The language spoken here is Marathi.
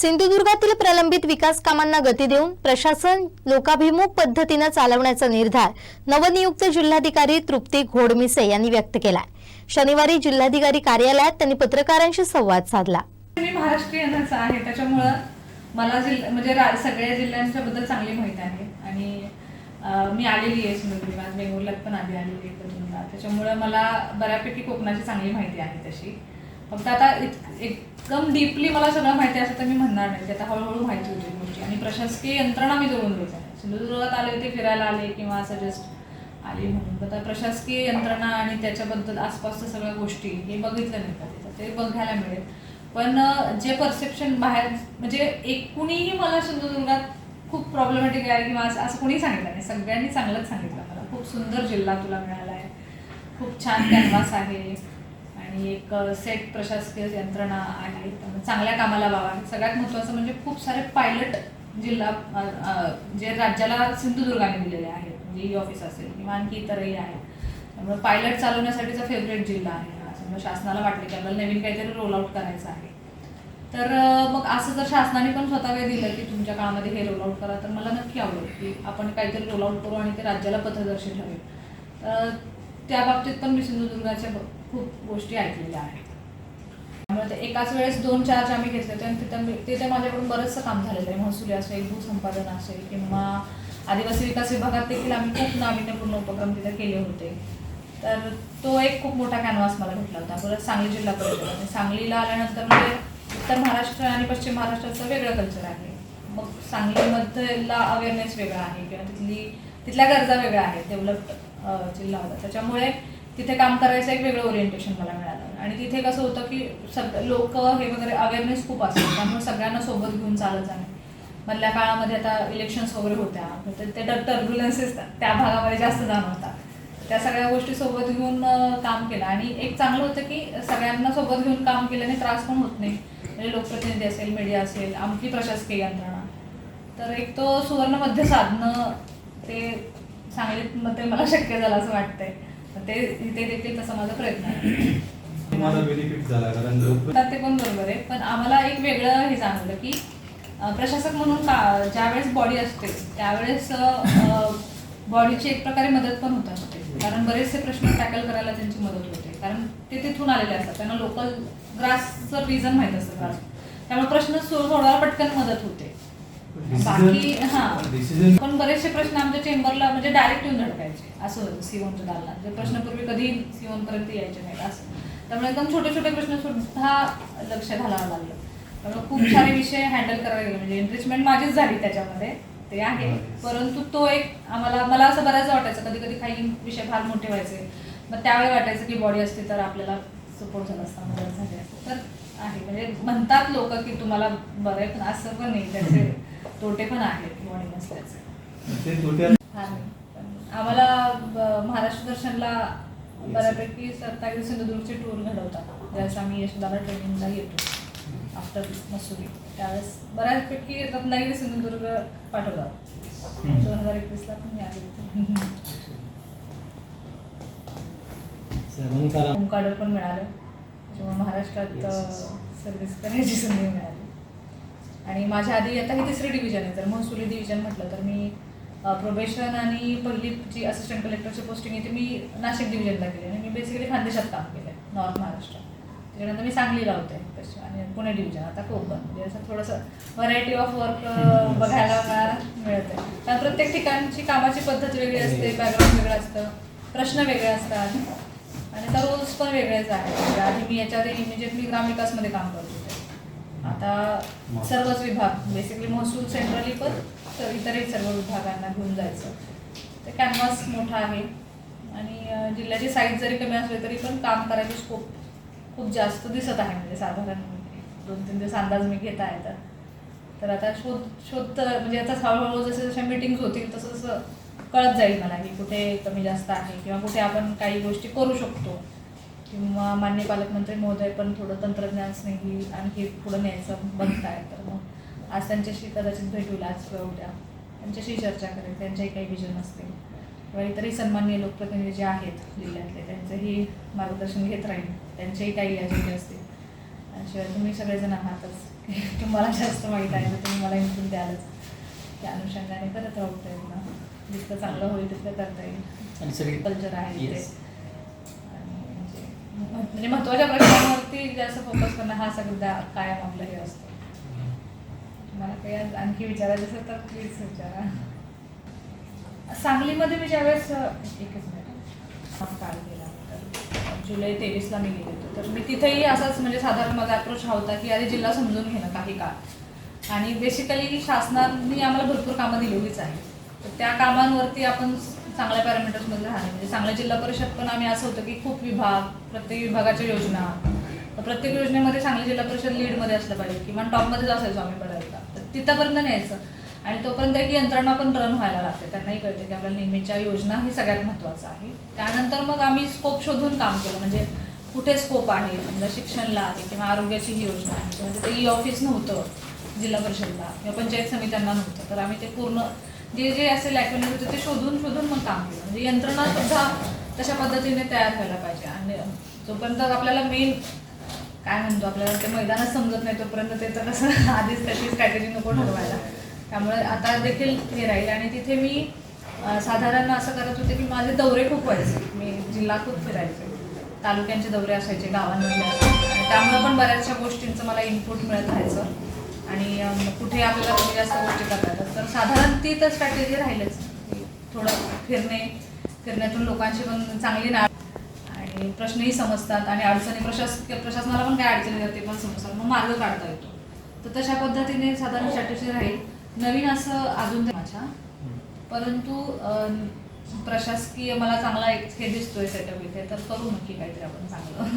सिंधुदुर्गातील प्रलंबित विकास कामांना गती देऊन प्रशासन लोकाभिमुख पद्धतीनं चालवण्याचा निर्धार नवनियुक्त जिल्हाधिकारी तृप्ती घोडमिसे यांनी व्यक्त केला शनिवारी जिल्हाधिकारी कार्यालयात त्यांनी पत्रकारांशी संवाद साधला. मी महाराष्ट्रीयनच आहे त्याच्यामुळं मला जिल्हा म्हणजे सगळ्या जिल्ह्यांच्या बद्दल चांगली माहिती आहे. आणि मी आलेली आहे सिंधुदुर्ग आज बेंगुरलात पण आधी आलेली आहे दोनदा त्याच्यामुळं मला बऱ्यापैकी कोकणाची चांगली माहिती आहे तशी फक्त आता एक एकदम डीपली मला सगळं माहिती असं तर मी म्हणणार नाही. ते आता हळूहळू माहिती होती गोष्टी. आणि प्रशासकीय यंत्रणा मी जोडून घेत आहे. सिंधुदुर्गात आले होते फिरायला आले किंवा असं जस्ट आली म्हणून. तर आता प्रशासकीय यंत्रणा आणि त्याच्याबद्दल आसपासच्या सगळ्या गोष्टी हे बघितलं नाही का तिथं ते बघायला मिळेल. पण जे परसेप्शन बाहेर म्हणजे एक कुणीही मला सिंधुदुर्गात खूप प्रॉब्लेमॅटिक आहे किंवा असं असं कोणी सांगितलं नाही. सगळ्यांनी चांगलंच सांगितलं मला. खूप सुंदर जिल्हा तुला मिळाला आहे. खूप छान कॅनव्हास आहे. आणि एक सेट प्रशासकीय यंत्रणा आहे. चांगल्या कामाला वावा सगळ्यात महत्त्वाचं म्हणजे खूप सारे पायलट जिल्हा जे राज्याला सिंधुदुर्गाने दिलेले आहेत. म्हणजे ई ऑफिस असेल किंवा आणखी इतरही आहेत. त्यामुळे पायलट चालवण्यासाठीचा फेवरेट जिल्हा आहे असं शासनाला वाटले की आपल्याला नवीन काहीतरी रोल आउट करायचं आहे. तर मग असं जर शासनाने पण स्वतः काही दिलं की तुमच्या काळामध्ये हे रोल आउट करा तर मला नक्की आवडेल की आपण काहीतरी रोल आउट करू आणि ते राज्याला पथदर्शी ठरेल. तर त्या बाबतीत पण मी सिंधुदुर्गाच्या खूप गोष्टी ऐकलेल्या आहेत. त्यामुळे ते एकाच वेळेस दोन चार्ज आम्ही घेतले होते आणि तिथं तिथे माझ्याकडून बरंचसं काम झालेलं आहे. महसुली असेल भूसंपादन असेल किंवा आदिवासी विकास विभागात देखील आम्ही खूप नाविन्यपूर्ण उपक्रम तिथे केले होते. तर तो एक खूप मोठा कॅनव्हास मला भेटला होता. परत सांगली जिल्हा परिषद. आणि सांगलीला आल्यानंतर म्हणजे उत्तर महाराष्ट्र आणि पश्चिम महाराष्ट्राचं वेगळं कल्चर आहे. मग सांगलीमधला अवेअरनेस वेगळा आहे किंवा तिथली तिथल्या गरजा वेगळ्या आहेत. डेव्हलप्ड जिल्हा होता. त्याच्यामुळे तिथे काम करायचं एक वेगळं ओरिएंटेशन मला मिळालं. आणि तिथे कसं होतं की सग लोक हे वगैरे अवेअरनेस खूप असतात. त्यामुळे सगळ्यांना सोबत घेऊन चालत जाणे. मधल्या काळामध्ये आता इलेक्शन्स वगैरे होत्या. तर ते टर्ब्युलन्सेस त्या भागामध्ये जास्त जाणवतात. त्या सगळ्या गोष्टी सोबत घेऊन काम केलं. आणि एक चांगलं होतं की सगळ्यांना सोबत घेऊन काम केल्याने त्रास पण होत नाही. म्हणजे लोकप्रतिनिधी असेल मीडिया असेल आमची प्रशासकीय यंत्रणा. तर एक तो सुवर्ण मध्य साधणं ते सांगलीमध्ये मला शक्य झालं असं वाटतंय. ते इथे देखील तसा माझा प्रयत्न आहे. तुम्हाला बेनिफिट झाला कारण लोक तर ते पण बरोबर आहे. पण आम्हाला एक वेगळं हे जाणवलं की अं, प्रशासक म्हणून का ज्यावेळेस बॉडी असते त्यावेळेस बॉडीची एक प्रकारे मदत पण होत असते. कारण बरेचसे प्रश्न टॅकल करायला त्यांची मदत होते. कारण ते तिथून आलेले असतात. त्यांना लोकल ग्रासचं रिझन माहीत असतं. ग्रास त्यामुळे प्रश्न सो- सोडवायला पटकन मदत होते. बाकी हा. पण बरेचसे प्रश्न आमच्या चेंबरला म्हणजे डायरेक्ट येऊन धडकायचे. असं होतं सीओनच्या दालनात. जे प्रश्न पूर्वी कधी सीओन पर्यंत यायचे नाहीत असं. त्यामुळे एकदम छोटे छोटे प्रश्न सुद्धा लक्ष घालावं लागलं. त्यामुळे खूप सारे विषय हँडल करावे लागले. म्हणजे एनरिचमेंट माझीच झाली त्याच्यामध्ये. ते आहे. परंतु तो एक आम्हाला मला असं बऱ्याच वाटायचं. कधी कधी काही विषय फार मोठे व्हायचे. मग त्यावेळी वाटायचं की बॉडी असते तर आपल्याला सपोर्ट झाला असता मदत झाली असती. तर आहे. म्हणजे म्हणतात लोक की तुम्हाला बरं पण असं पण नाही. त्याचे तोटे पण आहेत. बॉडी नसल्याचे आम्हाला महाराष्ट्र दर्शनला बऱ्यापैकी रत्नागिरी सिंधुदुर्गची टूर घडवतात. ज्यावेळेस आम्ही यशोदाला ट्रेनिंगला येतो. आफ्टर मसुरी त्यावेळेस बऱ्याचपैकी रत्नागिरी सिंधुदुर्ग पाठवतात. दोन हजार एकवीसला पण मी कार्डर पण मिळालं. त्याच्यामुळे महाराष्ट्रात सर्व्हिस करण्याची संधी मिळाली. आणि माझ्या आधी आता ही तिसरी डिव्हिजन आहे. तर महसुली डिव्हिजन म्हटलं तर मी प्रोबेशन आणि पहिली जी असिस्टंट कलेक्टरची पोस्टिंग आहे ती मी नाशिक डिव्हिजनला केली. आणि मी बेसिकली खानदेशात काम केलं आहे नॉर्थ महाराष्ट्र त्याच्यानंतर मी सांगलीला होते. आणि पुणे डिव्हिजन आता कोकण म्हणजे असं थोडंसं व्हरायटी ऑफ वर्क बघायला मला मिळतं कारण प्रत्येक ठिकाणची कामाची पद्धत वेगळी असते बॅकग्राऊंड वेगळं असतं प्रश्न वेगळे असतात. आणि त्या रोल्स पण वेगळेच आहेत. म्हणजे आधी मी याच्या आधी इमिजिएटली ग्रामविकासमध्ये काम करत होते. आता सर्वच विभाग बेसिकली महसूल सेंट्रली पण तर इतरही सर्व विभागांना घेऊन जायचं. ते कॅनव्हास मोठा आहे. आणि जिल्ह्याची साईज जरी कमी असली तरी पण काम करायची स्कोप खूप जास्त दिसत आहे. म्हणजे साधारण दोन तीन दिवस अंदाज मी घेत आहे तर. तर आता शोध शोध म्हणजे आता हळूहळू जसे जशा मीटिंग्स होतील तसं तसं कळत जाईल मला की कुठे कमी जास्त आहे किंवा कुठे आपण काही गोष्टी करू शकतो. किंवा मान्य पालकमंत्री महोदय पण थोडं तंत्रज्ञान स्नेही आणखी पुढं न्यायचं बघताय तर मग आज त्यांच्याशी कदाचित भेटूल आज किंवा उद्या. त्यांच्याशी चर्चा करेल. त्यांच्याही काही विजन असतील. किंवा इतरही सन्मान्य लोकप्रतिनिधी जे आहेत जिल्ह्यातले त्यांचंही मार्गदर्शन घेत राहील. त्यांचेही काही अजेंडे असतील. शिवाय तुम्ही सगळेजण आहातच तुम्हाला जास्त माहीत आहे तर तुम्ही मला इन्फून द्यालच. त्या अनुषंगाने करत राहू प्रयत्न. जितकं चांगलं होईल तितकं करता येईल. आणि सगळी कल्चर आहे म्हणजे मह- म्हणजे महत्त्वाच्या प्रश्नांवरती जास्त फोकस करणं हा सगळा कायम आपलं हे असतं. तुम्हाला काही आणखी विचारायचं असेल तर प्लीज विचारा. सांगलीमध्ये मी ज्यावेळेस एकच मिनिट. काळ गेला. जुलै तेवीसला मी गेले होते. तर मी तिथेही असाच म्हणजे साधारण माझा अप्रोच हा होता की अरे जिल्हा समजून घेणं काही काळ. आणि बेसिकली शासनाने आम्हाला भरपूर कामं दिलेलीच आहे तर त्या कामांवरती आपण चांगल्या पॅरामीटर्समध्ये राहणे म्हणजे चांगल्या जिल्हा परिषद पण आम्ही असं होतं की खूप विभाग प्रत्येक विभागाच्या योजना. प्रत्येक योजनेमध्ये सांगली जिल्हा परिषद लीडमध्ये असलं पाहिजे किंवा टॉपमध्येच असायचो आम्ही बऱ्याचदा. तर तिथंपर्यंत न्यायचं. आणि तोपर्यंत एक यंत्रणा पण रन व्हायला लागते. त्यांनाही कळते की आपल्याला नेहमीच्या योजना ही सगळ्यात महत्त्वाचं आहे. त्यानंतर मग आम्ही स्कोप शोधून काम केलं. म्हणजे कुठे स्कोप आहे? समजा शिक्षणला आहे किंवा आरोग्याची ही योजना आहे. म्हणजे ते ई ऑफिस नव्हतं जिल्हा परिषदला. किंवा पंचायत समित्यांना नव्हतं. तर आम्ही ते पूर्ण जे जे असे लॅक्युनिट होते ते शोधून शोधून मग काम केलं. म्हणजे यंत्रणा सुद्धा तशा पद्धतीने तयार व्हायला पाहिजे. आणि जोपर्यंत आपल्याला मेन काय म्हणतो आपल्याला ते मैदानच समजत नाही तोपर्यंत ते तर कसं आधीच त्याची स्ट्रॅटेजी नको ठरवायला. त्यामुळे आता देखील हे राहील. आणि तिथे मी साधारण असं करत होते की माझे दौरे खूप व्हायचे. मी जिल्हा खूप फिरायचे. तालुक्यांचे दौरे असायचे गावांमध्ये त्यामुळे पण बऱ्याचशा गोष्टींचं मला इनपुट मिळत राहायचं. आणि कुठे आपल्याला कमी जास्त गोष्टी करता येतात. तर साधारण ती तर स्ट्रॅटेजी राहीलच. थोडं फिरणे फिरण्यातून लोकांची पण चांगली ना आणि प्रश्नही समजतात आणि अडचणी प्रशासकीय प्रशासनाला पण काय अडचणी येतात ते पण समजतात. मग मार्ग काढता येतो. तर तशा पद्धतीने साधारण स्ट्रॅटेजी राहील. नवीन असं अजून माझ्या. परंतु प्रशासकीय मला चांगला एक हे दिसतोय सेटअप इथे. तर करू नक्की काहीतरी आपण चांगलं.